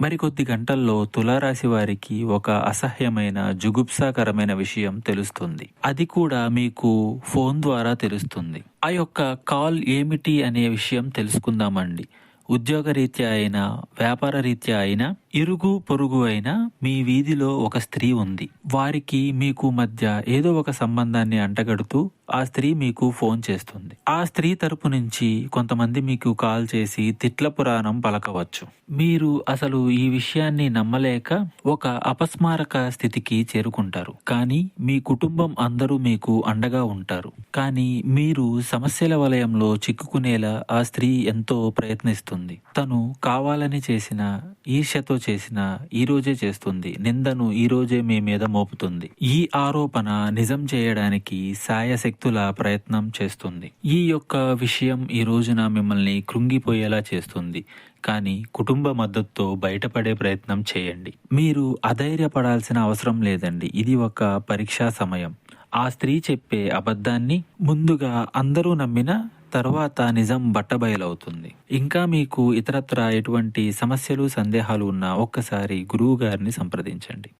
మరికొద్ది గంటల్లో తులారాశి వారికి ఒక అసహ్యమైన జుగుప్సాకరమైన విషయం తెలుస్తుంది. అది కూడా మీకు ఫోన్ ద్వారా తెలుస్తుంది. ఆ యొక్క కాల్ ఏమిటి అనే విషయం తెలుసుకుందామండి. ఉద్యోగరీత్యా అయినా వ్యాపార రీత్యా అయినా ఇరుగు పొరుగు అయిన మీ వీధిలో ఒక స్త్రీ ఉంది. వారికి మీకు మధ్య ఏదో ఒక సంబంధాన్ని అంటగడుతూ ఆ స్త్రీ మీకు ఫోన్ చేస్తుంది. ఆ స్త్రీ తరపు నుంచి కొంతమంది మీకు కాల్ చేసి తిట్ల పురాణం పలకవచ్చు. మీరు అసలు ఈ విషయాన్ని నమ్మలేక ఒక అపస్మారక స్థితికి చేరుకుంటారు. కానీ మీ కుటుంబం అందరూ మీకు అండగా ఉంటారు. కానీ మీరు సమస్యల వలయంలో చిక్కుకునేలా ఆ స్త్రీ ఎంతో ప్రయత్నిస్తుంది. తను కావాలని చేసిన ఈర్ష్యతో చేసిన ఈ రోజే చేస్తుంది. నిందను ఈ రోజే మీ మీద మోపుతుంది. ఈ ఆరోపణ నిజం చేయడానికి సాయశక్తుల ప్రయత్నం చేస్తుంది. ఈ యొక్క విషయం ఈ రోజున మిమ్మల్ని కృంగిపోయేలా చేస్తుంది. కానీ కుటుంబ మద్దతుతో బయటపడే ప్రయత్నం చేయండి. మీరు అధైర్యపడాల్సిన అవసరం లేదండి. ఇది ఒక పరీక్షా సమయం. ఆ స్త్రీ చెప్పే అబద్ధాన్ని ముందుగా అందరూ నమ్మిన తర్వాత నిజం బట్టబయలవుతుంది. ఇంకా మీకు ఇతరత్ర ఎటువంటి సమస్యలు సందేహాలు ఉన్నా ఒక్కసారి గురువు గారిని సంప్రదించండి.